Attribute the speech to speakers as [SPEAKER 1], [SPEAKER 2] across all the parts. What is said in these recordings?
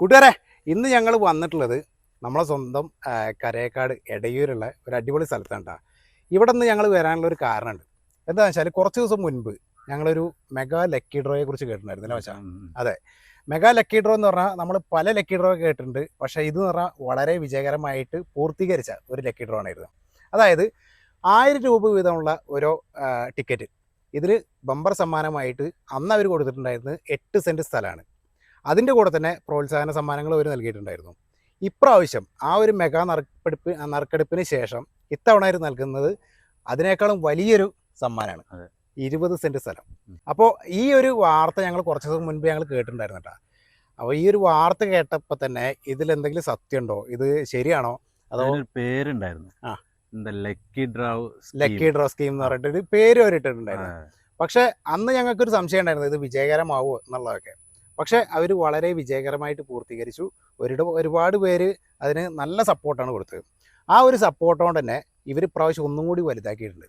[SPEAKER 1] കൂട്ടുകാരെ ഇന്ന് ഞങ്ങൾ വന്നിട്ടുള്ളത് നമ്മളെ സ്വന്തം കരേക്കാട് എടയൂരുള്ള ഒരു അടിപൊളി സ്ഥലത്താണ് കേട്ടോ ഇവിടെ നിന്ന് ഞങ്ങൾ വരാനുള്ള ഒരു കാരണമുണ്ട്. എന്താണെന്ന് വെച്ചാൽ കുറച്ച് ദിവസം മുൻപ് ഞങ്ങളൊരു മെഗാ ലക്കി ഡ്രോയെ കുറിച്ച് കേട്ടിട്ടുണ്ടായിരുന്നില്ല അതെ. മെഗാ ലക്കി ഡ്രോ എന്ന് പറഞ്ഞാൽ നമ്മൾ പല ലക്കി ഡ്രോ കേട്ടിട്ടുണ്ട്. പക്ഷേ ഇത് എന്ന് പറഞ്ഞാൽ വളരെ വിജയകരമായിട്ട് പൂർത്തീകരിച്ച ഒരു ലക്കി ഡ്രോ ആണായിരുന്നു അതായത് ആയിരം രൂപ വീതമുള്ള ഓരോ ടിക്കറ്റ്. ഇതിൽ ബമ്പർ സമ്മാനമായിട്ട് അന്ന് അവർ കൊടുത്തിട്ടുണ്ടായിരുന്നത് എട്ട് സെന്റ് സ്ഥലമാണ്. അതിന്റെ കൂടെ തന്നെ പ്രോത്സാഹന സമ്മാനങ്ങൾ അവർ നൽകിയിട്ടുണ്ടായിരുന്നു. ഇപ്രാവശ്യം ആ ഒരു മെഗാ നറുക്കെടുപ്പ് നറുക്കെടുപ്പിന് ശേഷം ഇത്തവണ അവർ നൽകുന്നത് അതിനേക്കാളും വലിയൊരു സമ്മാനമാണ്. ഇരുപത് സെന്റ് സ്ഥലം. അപ്പോൾ ഈ ഒരു വാർത്ത ഞങ്ങൾ കുറച്ച് ദിവസം മുൻപ് ഞങ്ങൾ കേട്ടിട്ടുണ്ടായിരുന്നു കേട്ടോ. അപ്പോൾ ഈ ഒരു വാർത്ത കേട്ടപ്പോൾ തന്നെ ഇതിൽ എന്തെങ്കിലും സത്യമുണ്ടോ? ഇത് ശരിയാണോ? അതോ
[SPEAKER 2] പേരുണ്ടായിരുന്നു.
[SPEAKER 1] ആ.
[SPEAKER 2] Lucky draw
[SPEAKER 1] lucky draw scheme എന്ന് പറഞ്ഞിട്ട് ഒരു പേര് അവരിട്ടിട്ടുണ്ടായിരുന്നു. പക്ഷെ പക്ഷേ അന്ന് ഞങ്ങൾക്കൊരു സംശയം ഉണ്ടായിരുന്നു ഇത് വിജയകരമാവുമോ എന്നുള്ളതൊക്കെ. പക്ഷേ അവർ വളരെ വിജയകരമായിട്ട് പൂർത്തീകരിച്ചു. ഒരു ഒരുപാട് പേര് അതിന് നല്ല സപ്പോർട്ടാണ് കൊടുത്തത്. ആ ഒരു സപ്പോർട്ടോണ്ട് തന്നെ ഇവർ പ്രാവശ്യം ഒന്നും കൂടി വലുതാക്കിയിട്ടുണ്ട്.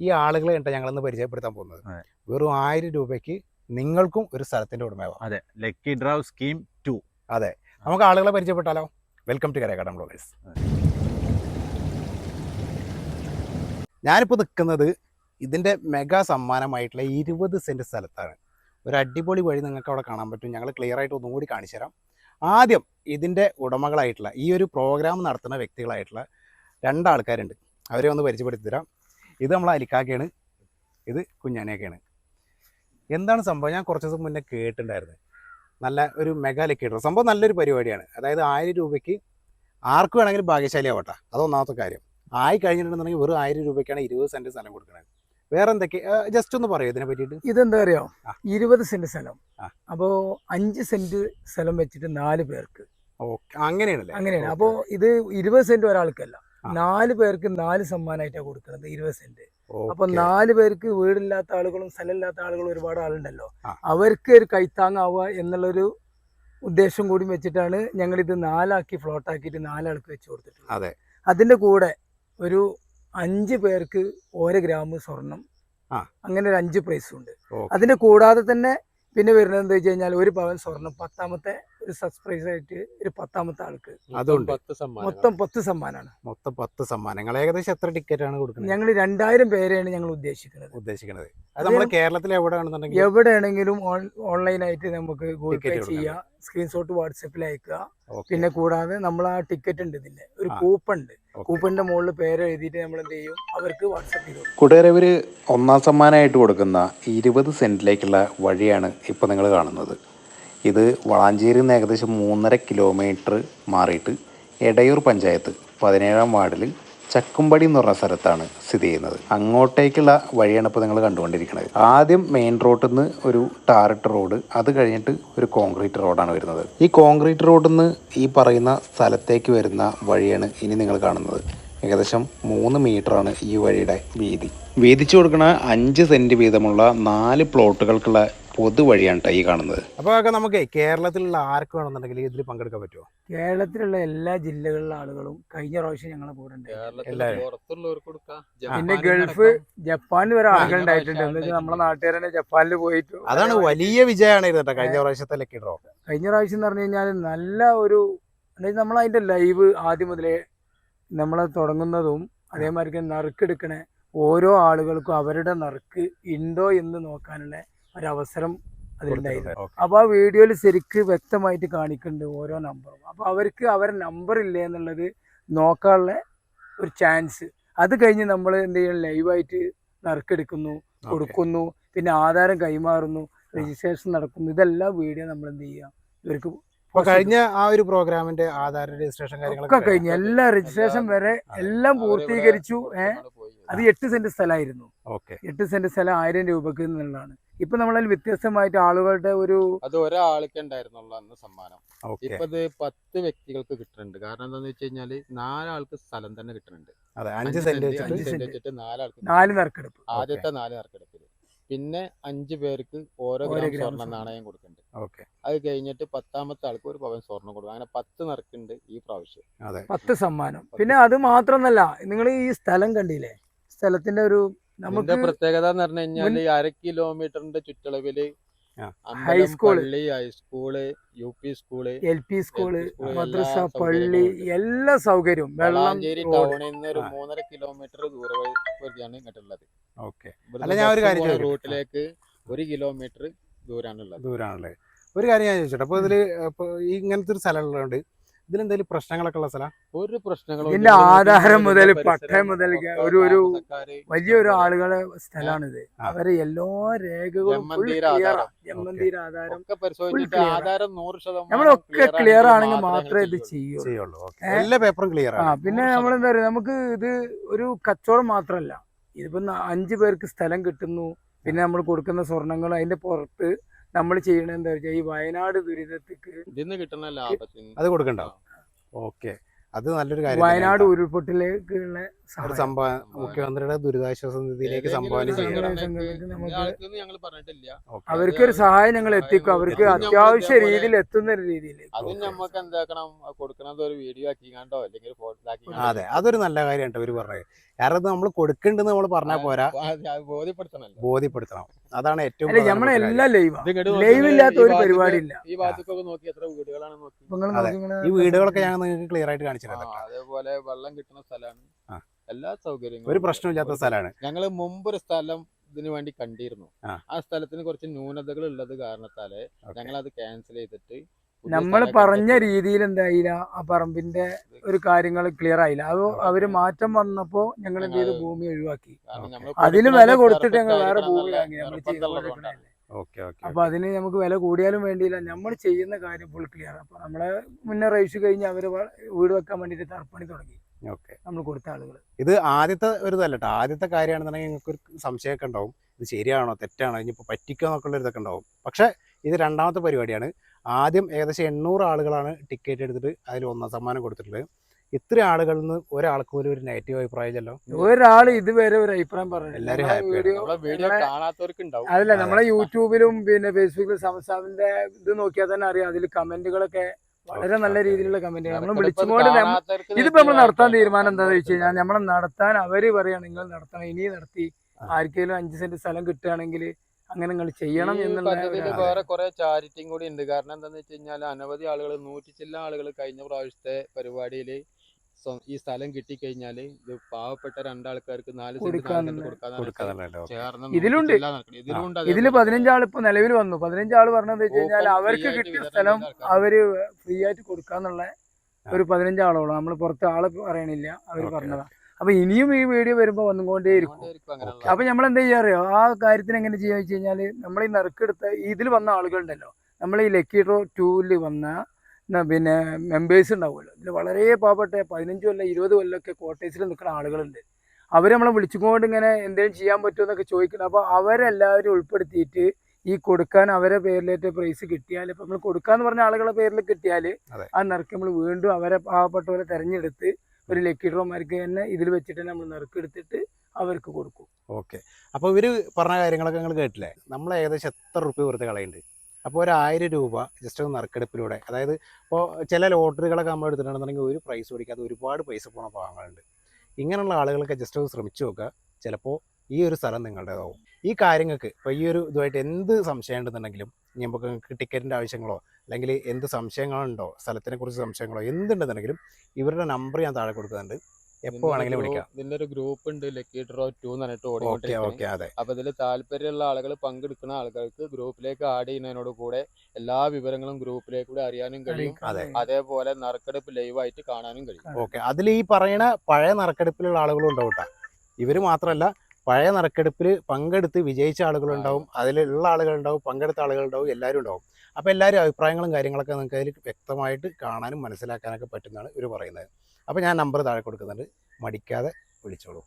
[SPEAKER 1] ഈ ആളുകളെ കണ്ടിട്ട് ഞങ്ങളിന്ന് പരിചയപ്പെടുത്താൻ പോകുന്നത്. വെറും ആയിരം രൂപയ്ക്ക് നിങ്ങൾക്കും ഒരു സ്ഥലത്തിന്റെ ഉടമയാവാം.
[SPEAKER 2] അതെ. Lucky drive scheme two.
[SPEAKER 1] അതെ. നമുക്ക് ആളുകളെ പരിചയപ്പെട്ടാലോ? വെൽക്കം ടു കരകടം ബ്ലോഗേഴ്സ്. ഞാനിപ്പോൾ നിൽക്കുന്നത് ഇതിന്റെ മെഗാ സമ്മാനമായിട്ടുള്ള ഇരുപത് സെന്റ് സ്ഥലത്താണ്. ഒരു അടിപൊളി വഴി നിങ്ങൾക്ക് അവിടെ കാണാൻ പറ്റും. ഞങ്ങൾ ക്ലിയർ ആയിട്ട് ഒന്നും കൂടി കാണിച്ചു തരാം. ആദ്യം ഇതിന്റെ ഉടമകളായിട്ടുള്ള ഈ ഒരു പ്രോഗ്രാം നടത്തുന്ന വ്യക്തികളായിട്ടുള്ള രണ്ടാൾക്കാരുണ്ട്. അവരെ ഒന്ന് പരിചയപ്പെടുത്തി തരാം. ഇത് നമ്മൾ അലിക്കാക്കയാണ്. ഇത് കുഞ്ഞാനയൊക്കെയാണ് എന്താണ് സംഭവം? ഞാൻ കുറച്ച് ദിവസം മുന്നേ കേട്ടിട്ടുണ്ടായിരുന്നു. നല്ല ഒരു മെഗാ ലക്കിട്ടോ സംഭവം നല്ലൊരു പരിപാടിയാണ്. അതായത് ആയിരം രൂപയ്ക്ക് ആർക്ക് വേണമെങ്കിലും ഭാഗ്യശാലിയാവട്ടെ. അതൊന്നാമത്തെ കാര്യം. ആയി കഴിഞ്ഞിട്ടുണ്ടെന്നുണ്ടെങ്കിൽ വെറും ആയിരം രൂപയ്ക്കാണ് ഇരുപത് സെന്റ് സ്ഥലം കൊടുക്കുന്നത് വേറെ എന്തൊക്കെ ജസ്റ്റ് ഒന്ന് പറയൂ ഇതിനെ പറ്റിയിട്ട്?
[SPEAKER 3] ഇതെന്താ അറിയോ?
[SPEAKER 1] ആ.
[SPEAKER 3] ഇരുപത് സെന്റ് സ്ഥലം. അപ്പോ അഞ്ച് സെന്റ് സ്ഥലം വെച്ചിട്ട് നാല് പേർക്ക്.
[SPEAKER 1] ഓക്കെ. അങ്ങനെയാണല്ലേ?
[SPEAKER 3] അങ്ങനെയാണ്. അപ്പോ ഇത് ഇരുപത് സെന്റ് ഒരാൾക്കല്ല. നാല് പേർക്ക് നാല് സമ്മാനമായിട്ടാണ് കൊടുക്കുന്നത് ഇരുപത് സെന്റ്. അപ്പൊ നാല് പേർക്ക് വീടില്ലാത്ത ആളുകളും സ്ഥലമില്ലാത്ത ആളുകളും ഒരുപാട് ആളുണ്ടല്ലോ. അവർക്ക് ഒരു കൈത്താങ്ങാവുക എന്നുള്ളൊരു ഉദ്ദേശം കൂടി വെച്ചിട്ടാണ് ഞങ്ങൾ ഇത് നാലാക്കി ഫ്ലോട്ട് ആക്കിയിട്ട് നാലാൾക്ക് വെച്ച് കൊടുത്തിട്ടുള്ളത്.
[SPEAKER 1] അതെ.
[SPEAKER 3] അതിന്റെ കൂടെ ഒരു അഞ്ച് പേർക്ക് ഓരോ ഗ്രാം സ്വർണം. അങ്ങനെ ഒരു അഞ്ച് പ്രൈസും ഉണ്ട്. അതിന്റെ കൂടാതെ തന്നെ പിന്നെ വരുന്നത് എന്താ വെച്ച് കഴിഞ്ഞാൽ ഒരു പവൻ സ്വർണം പത്താമത്തെ ഒരു സർപ്രൈസ് ആയിട്ട് ഒരു പത്താമത്തെ ആൾക്ക്.
[SPEAKER 1] അതുകൊണ്ട്
[SPEAKER 3] മൊത്തം പത്ത് സമ്മാനമാണ്
[SPEAKER 1] മൊത്തം പത്ത് സമ്മാനങ്ങൾ ഏകദേശം എത്ര ടിക്കറ്റ് ആണ് കൊടുക്കുന്നത്?
[SPEAKER 3] ഞങ്ങൾ രണ്ടായിരം പേരെയാണ് ഞങ്ങൾ ഉദ്ദേശിക്കുന്നത്.
[SPEAKER 1] ഉദ്ദേശിക്കുന്നത്. അത് നമ്മൾ കേരളത്തിൽ എവിടെയാണെന്നുണ്ടെങ്കിൽ
[SPEAKER 3] എവിടെയാണെങ്കിലും ഓൺലൈനായിട്ട് നമുക്ക് ഗൂഗിൾ പേ
[SPEAKER 1] Ticket
[SPEAKER 3] ചെയ്യാം സ്ക്രീൻഷോട്ട് വാട്സപ്പിൽ അയക്കുക. പിന്നെ കൂടാതെ നമ്മൾ ആ ടിക്കറ്റ് ഉണ്ട് ഇതിന്റെ ഒരു കൂപ്പൺ ഉണ്ട്. കൂപ്പണിന്റെ മുകളിൽ പേര് എഴുതിയിട്ട് നമ്മൾ എന്ത് ചെയ്യും? അവർക്ക് വാട്സപ്പ് ചെയ്തു കൊടുക്കും.
[SPEAKER 4] കൂട്ടുകാരെ ഇവർ ഒന്നാം സമ്മാനമായിട്ട് കൊടുക്കുന്ന ഇരുപത് സെന്റിലേക്കുള്ള വഴിയാണ് ഇപ്പോൾ നിങ്ങൾ കാണുന്നത്. ഇത് വളാഞ്ചേരിയിൽ നിന്ന് ഏകദേശം മൂന്നര കിലോമീറ്റർ മാറിയിട്ട് എടയൂർ പഞ്ചായത്ത് പതിനേഴാം വാർഡിൽ ചക്കുംപടി എന്ന് പറഞ്ഞ സ്ഥലത്താണ് സ്ഥിതി ചെയ്യുന്നത്. അങ്ങോട്ടേക്കുള്ള വഴിയാണ് ഇപ്പോൾ നിങ്ങൾ കണ്ടുകൊണ്ടിരിക്കുന്നത്. ആദ്യം മെയിൻ റോഡിൽ നിന്ന് ഒരു ടാറിട്ട് റോഡ് അത് കഴിഞ്ഞിട്ട് ഒരു കോൺക്രീറ്റ് റോഡാണ് വരുന്നത്. ഈ കോൺക്രീറ്റ് റോഡിൽ നിന്ന് ഈ പറയുന്ന സ്ഥലത്തേക്ക് വരുന്ന വഴിയാണ് ഇനി നിങ്ങൾ കാണുന്നത്. ഏകദേശം മൂന്ന് മീറ്ററാണ് ഈ വഴിയുടെ വീതി. വീതിച്ചു കൊടുക്കുന്ന അഞ്ച് സെന്റ് വീതമുള്ള നാല് പ്ലോട്ടുകൾക്കുള്ള പൊതുവഴിയാണ് ട്ടോ ഈ കാണുന്നത്.
[SPEAKER 1] അപ്പോൾ ഒക്കെ നമുക്ക് കേരളത്തിലുള്ള ആർക്ക് വേണമെന്നുണ്ടെങ്കിൽ ഇതിൽ പങ്കെടുക്കാൻ പറ്റുമോ
[SPEAKER 3] കേരളത്തിലുള്ള എല്ലാ ജില്ലകളിലെ ആളുകളും കഴിഞ്ഞ പ്രാവശ്യം ഞങ്ങളെ കൂടെ പിന്നെ ഗൾഫ് ജപ്പാനിൽ വരെ ആളുകൾ ഉണ്ടായിട്ടുണ്ട്. എന്ന് വെച്ചാൽ നമ്മളെ നാട്ടുകാർ ജപ്പാനിൽ പോയിട്ട്
[SPEAKER 1] അതാണ് വലിയ വിജയമാണ് ഇത് കേട്ടോ. കഴിഞ്ഞ പ്രാവശ്യത്തെ ലക്കി ഡ്രോ
[SPEAKER 3] കഴിഞ്ഞ പ്രാവശ്യം എന്ന് പറഞ്ഞു കഴിഞ്ഞാൽ നല്ല ഒരു അതായത് നമ്മൾ അതിന്റെ ലൈവ് ആദ്യം മുതലേ നമ്മൾ തുടങ്ങുന്നതും അതേമാതിരി നറുക്കെടുക്കണേ ഓരോ ആളുകൾക്കും അവരുടെ നറുക്ക് ഉണ്ടോ എന്ന് നോക്കാനുള്ള ഒരവസരം അതിലുണ്ടായിരുന്നു. അപ്പോൾ ആ വീഡിയോയിൽ ശരിക്ക് വ്യക്തമായിട്ട് കാണിക്കുന്നുണ്ട് ഓരോ നമ്പറും അപ്പോൾ അവർക്ക് അവരുടെ നമ്പർ ഇല്ല എന്നുള്ളത് നോക്കാനുള്ള ഒരു ചാൻസ് അത് കഴിഞ്ഞ് നമ്മൾ എന്ത് ചെയ്യണം ലൈവായിട്ട് നറുക്കെടുക്കുന്നു കൊടുക്കുന്നു പിന്നെ ആധാരം കൈമാറുന്നു രജിസ്ട്രേഷൻ നടക്കുന്നു. ഇതെല്ലാം വീഡിയോ നമ്മൾ എന്ത് ചെയ്യുക ഇവർക്ക്
[SPEAKER 1] അപ്പൊ കഴിഞ്ഞ ആ ഒരു പ്രോഗ്രാമിന്റെ ആധാര രജിസ്ട്രേഷൻ
[SPEAKER 3] ഒക്കെ
[SPEAKER 1] കാര്യങ്ങളൊക്കെ
[SPEAKER 3] കഴിഞ്ഞു എല്ലാ രജിസ്ട്രേഷൻ വരെ എല്ലാം പൂർത്തീകരിച്ചു. ഏഹ്? അത്. എട്ട് സെന്റ് സ്ഥലമായിരുന്നു. എട്ട് സെന്റ് സ്ഥലം ആയിരം രൂപക്ക് എന്നുള്ളതാണ്. ഇപ്പൊ നമ്മളതിൽ വ്യത്യസ്തമായിട്ട് ആളുകളുടെ ഒരു
[SPEAKER 5] അത് ഒരാൾക്ക് ഉണ്ടായിരുന്നുള്ള അന്ന് സമ്മാനം. ഇപ്പൊ ഇത് പത്ത് വ്യക്തികൾക്ക് കിട്ടുന്നുണ്ട്. കാരണം എന്താന്ന് വെച്ച് കഴിഞ്ഞാൽ നാലാൾക്ക് സ്ഥലം തന്നെ കിട്ടുന്നുണ്ട്.
[SPEAKER 1] അതെ അഞ്ച് സെന്റ് വെച്ചിട്ട്
[SPEAKER 5] നാലാൾക്ക്
[SPEAKER 3] നാല് നറുക്കെടുപ്പ്.
[SPEAKER 5] ആദ്യത്തെ നാല് നറുക്കെടുപ്പിൽ. പിന്നെ അഞ്ചു പേർക്ക് ഓരോ ഗ്രാം
[SPEAKER 3] സ്വർണ
[SPEAKER 5] നാണയം കൊടുക്കുന്നുണ്ട്.
[SPEAKER 1] ഓക്കെ.
[SPEAKER 5] അത് കഴിഞ്ഞിട്ട് പത്താമത്തെ ആൾക്ക് ഒരു പവൻ സ്വർണം കൊടുക്കും. അങ്ങനെ പത്ത് നറുക്കുണ്ട് ഈ പ്രാവശ്യം.
[SPEAKER 1] അതെ.
[SPEAKER 3] പത്ത് സമ്മാനം. പിന്നെ അത് മാത്രമല്ല നിങ്ങൾ ഈ സ്ഥലം കണ്ടില്ലേ? സ്ഥലത്തിന്റെ ഒരു നമുക്ക്
[SPEAKER 5] പ്രത്യേകത എന്ന് പറഞ്ഞു കഴിഞ്ഞാൽ അര കിലോമീറ്ററിന്റെ ചുറ്റളവിൽ അമ്പലം, high school. U P school
[SPEAKER 3] L P
[SPEAKER 5] school
[SPEAKER 3] മദ്രസ പള്ളി എല്ലാ സൗകര്യവും. വെള്ളാഞ്ചേരി
[SPEAKER 5] ടൗണിൽ നിന്ന് ഒരു. മൂന്നര കിലോമീറ്റർ ദൂരമാണ് ഇങ്ങോട്ടുള്ളത്.
[SPEAKER 1] ഓക്കെ?
[SPEAKER 5] റൂട്ടിലേക്ക് ഒരു കിലോമീറ്റർ ദൂരാണുള്ളത്.
[SPEAKER 1] ദൂരാണല്ലേ? ഒരു കാര്യം ഞാൻ ചോദിച്ചോട്ടെ? അപ്പോൾ ഇതിൽ ഇപ്പോൾ ഇങ്ങനത്തെ ഒരു സ്ഥലമുള്ളതുകൊണ്ട് ഇതിലെന്തെങ്കിലും പ്രശ്നങ്ങളൊക്കെ ഉള്ള സ്ഥലം?
[SPEAKER 5] ഒരു പ്രശ്നങ്ങളും
[SPEAKER 3] ഇതിന്റെ
[SPEAKER 5] ഇല്ല.
[SPEAKER 3] ആധാരം മുതൽ പട്ടയം മുതൽ ഒരു ഒരു വലിയൊരു ആളുകളെ സ്ഥലമാണിത്. അവരെ എല്ലാ രേഖകളും
[SPEAKER 5] ജമ്മന്തീര ആധാരം.
[SPEAKER 3] ആധാരം.
[SPEAKER 5] ഒക്കെ പരിശോധിച്ചിട്ട് ആധാരം നൂറ് ശതമാനം
[SPEAKER 3] നമ്മളൊക്കെ ക്ലിയർ
[SPEAKER 5] ആണെങ്കിൽ മാത്രമേ
[SPEAKER 3] ഇത്
[SPEAKER 1] ചെയ്യുള്ളൂ. ഓക്കെ. എല്ലാ പേപ്പറും ക്ലിയർ
[SPEAKER 3] ആ
[SPEAKER 1] ആണ്
[SPEAKER 3] പിന്നെ
[SPEAKER 5] നമ്മളെന്താ
[SPEAKER 3] നമ്മൾ എന്താ പറയുക നമുക്ക് ഇത് ഒരു കച്ചവടം മാത്രമല്ല. ഇതിപ്പോ അഞ്ചു അഞ്ച് പേർക്ക് സ്ഥലം കിട്ടുന്നു. പിന്നെ നമ്മൾ കൊടുക്കുന്ന സ്വർണങ്ങൾ അതിന്റെ പുറത്ത് നമ്മൾ ചെയ്യണ എന്താ വെച്ചാൽ ഈ വയനാട് ദുരിതത്തിക്ക്
[SPEAKER 5] ഇതിന്ന് കിട്ടുന്ന ലാഭത്തിന്
[SPEAKER 1] അത് കൊടുക്കണ്ടോ ഓക്കെ അത് നല്ലൊരു കാര്യം
[SPEAKER 3] വയനാട്. ഉരുൾപൊട്ടിലേക്കുള്ള
[SPEAKER 1] ഒരു സംഭവം മുഖ്യമന്ത്രിയുടെ ദുരിതാശ്വാസ നിധിയിലേക്ക് സംഭാവന
[SPEAKER 5] ഒരു
[SPEAKER 1] ചെയ്യണം
[SPEAKER 5] പറഞ്ഞിട്ടില്ല.
[SPEAKER 1] ഓക്കെ.
[SPEAKER 3] അവർക്കൊരു സഹായം ഞങ്ങൾ എത്തിക്കും. അവർക്ക് അത്യാവശ്യ രീതിയിൽ എത്തുന്ന രീതിയിൽ
[SPEAKER 5] അതിന് നമുക്ക് എന്താക്കണം? അത് കൊടുക്കണത് ഒരു വീഡിയോ ആക്കിക്കാണ്ടോ അല്ലെങ്കിൽ ഒരു ഫോട്ടോ
[SPEAKER 1] അതെ അതൊരു നല്ല കാര്യമാണ് ഇവർ പറഞ്ഞത്. കാരണം ഇത് നമ്മൾ കൊടുക്കണ്ടെന്ന് നമ്മൾ പറഞ്ഞാൽ പോരാ.
[SPEAKER 5] ബോധ്യപ്പെടുത്തണം
[SPEAKER 1] ബോധ്യപ്പെടുത്തണം. അതാണ് ഏറ്റവും.
[SPEAKER 3] നമ്മളെല്ലാം ലൈവ്. ലൈവ് ഇല്ലാത്ത ഒരു പരിപാടി ഇല്ല
[SPEAKER 5] ഈ ഭാഗത്തൊക്കെ നോക്കി. എത്ര വീടുകളാണ് നോക്കി.
[SPEAKER 1] അതെ. ഈ വീടുകളൊക്കെ ഞാൻ നിങ്ങൾക്ക് ക്ലിയർ ആയിട്ട് കാണിച്ചു
[SPEAKER 5] അതേപോലെ വെള്ളം കിട്ടുന്ന സ്ഥലമാണ്. എല്ലാ സൗകര്യങ്ങളും
[SPEAKER 1] ഒരു പ്രശ്നമില്ലാത്ത സ്ഥലമാണ്.
[SPEAKER 5] ഞങ്ങൾ മുമ്പ് ഒരു സ്ഥലം ഇതിനു വേണ്ടി കണ്ടിരുന്നു.
[SPEAKER 1] ആ.
[SPEAKER 5] സ്ഥലത്തിന് കുറച്ച് ന്യൂനതകൾ ഉള്ളത്
[SPEAKER 1] കാരണത്താൽ
[SPEAKER 5] ഞങ്ങൾ അത് ക്യാൻസൽ ചെയ്തിട്ട്
[SPEAKER 3] നമ്മൾ പറഞ്ഞ. രീതിയിൽ എന്തായില്ല? ആ പറമ്പിന്റെ ഒരു കാര്യങ്ങൾ ക്ലിയർ ആയില്ല. അത് അവർ മാറ്റം വന്നപ്പോ ഞങ്ങൾ എന്ത് ചെയ്തു? ഭൂമി ഒഴിവാക്കി. അതിന് വില കൊടുത്തിട്ട് ഞങ്ങൾ വേറെ ഭൂമി വാങ്ങി നമ്മൾ അപ്പൊ അതിന് നമുക്ക് വില കൂടിയാലും വേണ്ടിയില്ല. നമ്മൾ ചെയ്യുന്ന കാര്യം ഫുൾ ക്ലിയർ അപ്പൊ നമ്മളെ മുന്നേ റൈസ് കഴിഞ്ഞ് അവർ വീട് വെക്കാൻ വേണ്ടിട്ട് തർപ്പണി തുടങ്ങി.
[SPEAKER 1] ഓക്കെ.
[SPEAKER 3] നമ്മൾ കൊടുത്ത ആളുകൾ
[SPEAKER 1] ഇത് ആദ്യത്തെ ഒരു ഇതല്ല കേട്ടോ ആദ്യത്തെ കാര്യമാണെന്നുണ്ടെങ്കിൽ നിങ്ങൾക്ക് ഒരു സംശയമൊക്കെ ഉണ്ടാവും. ഇത് ശരിയാണോ? തെറ്റാണോ? ഇനിയിപ്പോൾ പറ്റിക്കോ എന്നൊക്കെയുള്ള ഇതൊക്കെ ഉണ്ടാവും. പക്ഷേ ഇത് രണ്ടാമത്തെ പരിപാടിയാണ്. ആദ്യം ഏകദേശം എണ്ണൂറ് ആളുകളാണ് ടിക്കറ്റ് എടുത്തിട്ട് അതിൽ ഒന്നാം സമ്മാനം കൊടുത്തിട്ടുള്ളത്. ഇത്ര ആളുകളിൽ നിന്ന് ഒരാൾക്ക് പോലും ഒരു നെഗറ്റീവ് അഭിപ്രായമല്ലോ
[SPEAKER 3] ഒരാൾ ഇതുവരെ ഒരു അഭിപ്രായം പറഞ്ഞു
[SPEAKER 1] എല്ലാവരും
[SPEAKER 3] നമ്മളെ വീഡിയോ
[SPEAKER 5] കാണാത്തവർക്ക് ഉണ്ടാവും
[SPEAKER 3] അതല്ല നമ്മളെ യൂട്യൂബിലും പിന്നെ ഫേസ്ബുക്കിലും സംസ്ഥാനത്തിന്റെ ഇത് നോക്കിയാൽ തന്നെ അറിയാം. അതിൽ കമന്റുകളൊക്കെ വളരെ നല്ല രീതിയിലുള്ള കമന്റ് നമ്മൾ വിളിച്ചുകൊണ്ട് ഇതിപ്പോ നമ്മൾ നടത്താൻ തീരുമാനം എന്താണെന്ന് വെച്ച് കഴിഞ്ഞാൽ നമ്മളെ നടത്താൻ അവർ പറയാണ് നിങ്ങൾ നടത്തണം. ഇനി നടത്തി ആർക്കെങ്കിലും അഞ്ച് സെന്റ് സ്ഥലം കിട്ടുകയാണെങ്കിൽ അങ്ങനെ നിങ്ങൾ ചെയ്യണം എന്നുള്ള
[SPEAKER 5] വേറെ കുറെ ചാരിറ്റിയും കൂടി ഉണ്ട്. കാരണം എന്താന്ന് വെച്ച് കഴിഞ്ഞാൽ അനവധി ആളുകൾ നൂറ്റി ചില്ല ആളുകൾ കഴിഞ്ഞ പ്രാവശ്യത്തെ പരിപാടിയിൽ ഈ സ്ഥലം കിട്ടിക്കഴിഞ്ഞാൽ ഇത് പാവപ്പെട്ട രണ്ടാൾക്കാർക്ക് നാല്
[SPEAKER 3] ഇതിലുണ്ട്.
[SPEAKER 5] ഇതിൽ.
[SPEAKER 3] പതിനഞ്ചാൾ ഇപ്പൊ നിലവിൽ വന്നു. പതിനഞ്ചാൾ പറഞ്ഞത് വെച്ച് കഴിഞ്ഞാൽ അവർക്ക് കിട്ടിയ സ്ഥലം. അവർ ഫ്രീ ആയിട്ട് കൊടുക്കാന്നുള്ള ഒരു പതിനഞ്ചാളോളം. നമ്മൾ പുറത്ത് ആൾ പറയണില്ല
[SPEAKER 1] അവർ
[SPEAKER 3] പറഞ്ഞതാ. അപ്പൊ ഇനിയും ഈ വീഡിയോ വരുമ്പോ
[SPEAKER 5] വന്നുകൊണ്ടേ ഇരിക്കും
[SPEAKER 3] അപ്പൊ നമ്മൾ എന്താ ചെയ്യാ അറിയോ ആ കാര്യത്തിന് എങ്ങനെ ചെയ്യാന്ന് വെച്ച് കഴിഞ്ഞാൽ നമ്മൾ ഈ നറുക്കെടുത്ത ഇതിൽ വന്ന ആളുകളുണ്ടല്ലോ. നമ്മൾ ഈ ലക്കി ഡ്രോ ടൂവിൽ വന്ന പിന്നെ മെമ്പേഴ്സ് ഉണ്ടാവുമല്ലോ. ഇതിൽ വളരെ പാവപ്പെട്ട പതിനഞ്ച് കൊല്ലം ഇരുപത് കൊല്ലമൊക്കെ കോട്ടേഴ്സിൽ നിൽക്കുന്ന ആളുകളുണ്ട്. അവർ നമ്മളെ വിളിച്ചുകൊണ്ട് ഇങ്ങനെ എന്തെങ്കിലും ചെയ്യാൻ പറ്റുമോ എന്നൊക്കെ ചോദിക്കുന്നത് അപ്പോൾ അവരെല്ലാവരും ഉൾപ്പെടുത്തിയിട്ട് ഈ കൊടുക്കാൻ അവരെ പേരിലേറ്റ് പ്രൈസ് കിട്ടിയാൽ ഇപ്പം നമ്മൾ കൊടുക്കാന്ന് പറഞ്ഞ ആളുകളുടെ പേരിൽ കിട്ടിയാൽ. ആ നിറക്ക് നമ്മൾ വീണ്ടും അവരെ പാവപ്പെട്ടവരെ തിരഞ്ഞെടുത്ത് ഒരു ലക്കി ഡ്രോമാർക്ക് തന്നെ ഇതിൽ വെച്ചിട്ട് തന്നെ നമ്മൾ നിറക്കെടുത്തിട്ട് അവർക്ക് കൊടുക്കും.
[SPEAKER 1] ഓക്കെ അപ്പോൾ ഇവർ പറഞ്ഞ കാര്യങ്ങളൊക്കെ നിങ്ങൾ കേട്ടില്ലേ? നമ്മൾ ഏകദേശം എത്ര റുപ്യ വെറുതെ കളയുന്നുണ്ട് അപ്പോൾ ഒരു ആയിരം രൂപ ജസ്റ്റ് ഒന്ന് നറുക്കെടുപ്പിലൂടെ അതായത് ഇപ്പോൾ ചില ലോട്ടറികളൊക്കെ നമ്മൾ എടുത്തിട്ടുണ്ടെന്നുണ്ടെങ്കിൽ ഒരു പ്രൈസ് പിടിക്കാതെ ഒരുപാട് പൈസ പോണ ഭാഗങ്ങളുണ്ട്. ഇങ്ങനെയുള്ള ആളുകളൊക്കെ ജസ്റ്റ് ഒന്ന് ശ്രമിച്ചു നോക്കുക. ചിലപ്പോൾ ഈ ഒരു സ്ഥലം നിങ്ങളുടേതാവും. ഈ കാര്യങ്ങൾക്ക് ഇപ്പോൾ ഈ ഒരു ഇതുമായിട്ട് എന്ത് സംശയം ഉണ്ടെന്നുണ്ടെങ്കിലും നമുക്ക് ടിക്കറ്റിന്റെ ആവശ്യങ്ങളോ അല്ലെങ്കിൽ എന്ത് സംശയങ്ങളുണ്ടോ സ്ഥലത്തിനെ കുറിച്ച് സംശയങ്ങളോ എന്തുണ്ടെന്നുണ്ടെങ്കിലും ഇവരുടെ നമ്പർ ഞാൻ താഴെ കൊടുക്കുന്നുണ്ട്. എപ്പോൾ വേണമെങ്കിലും വിളിക്കാം.
[SPEAKER 5] ഇതിന്റെ ഒരു ഗ്രൂപ്പ് ഉണ്ട് ലക്കി ഡ്രോ ടു എന്ന് പറഞ്ഞിട്ട്
[SPEAKER 1] ഓക്കെ
[SPEAKER 5] ഓടിക്കൊണ്ടിരിക്കുന്നത്
[SPEAKER 1] ഓക്കെ അതെ.
[SPEAKER 5] അപ്പൊ ഇതിൽ താല്പര്യമുള്ള ആളുകൾ പങ്കെടുക്കുന്ന ആളുകൾക്ക് ഗ്രൂപ്പിലേക്ക് ആഡ് ചെയ്യുന്നതിനോട് കൂടെ എല്ലാ വിവരങ്ങളും ഗ്രൂപ്പിലേക്ക് കൂടെ അറിയാനും കഴിയും. അതേപോലെ നറുക്കെടുപ്പ് ലൈവ് ആയിട്ട് കാണാനും കഴിയും.
[SPEAKER 1] ഓക്കെ. അതിൽ ഈ പറയുന്ന പഴയ നറുക്കെടുപ്പിലുള്ള ആളുകളും ഉണ്ടാവും കേട്ടോ ഇവർ മാത്രമല്ല പഴയ നറുക്കെടുപ്പിൽ പങ്കെടുത്ത് വിജയിച്ച ആളുകളുണ്ടാവും അതിലുള്ള ആളുകളുണ്ടാവും പങ്കെടുത്ത ആളുകളുണ്ടാവും എല്ലാവരും ഉണ്ടാവും. അപ്പോൾ എല്ലാവരും അഭിപ്രായങ്ങളും കാര്യങ്ങളൊക്കെ നിങ്ങൾക്ക് അതിൽ വ്യക്തമായിട്ട് കാണാനും മനസ്സിലാക്കാനൊക്കെ പറ്റുന്നതാണ് ഇവർ പറയുന്നത്. അപ്പോൾ ഞാൻ നമ്പർ താഴെ കൊടുക്കുന്നുണ്ട്. മടിക്കാതെ വിളിച്ചോളൂ.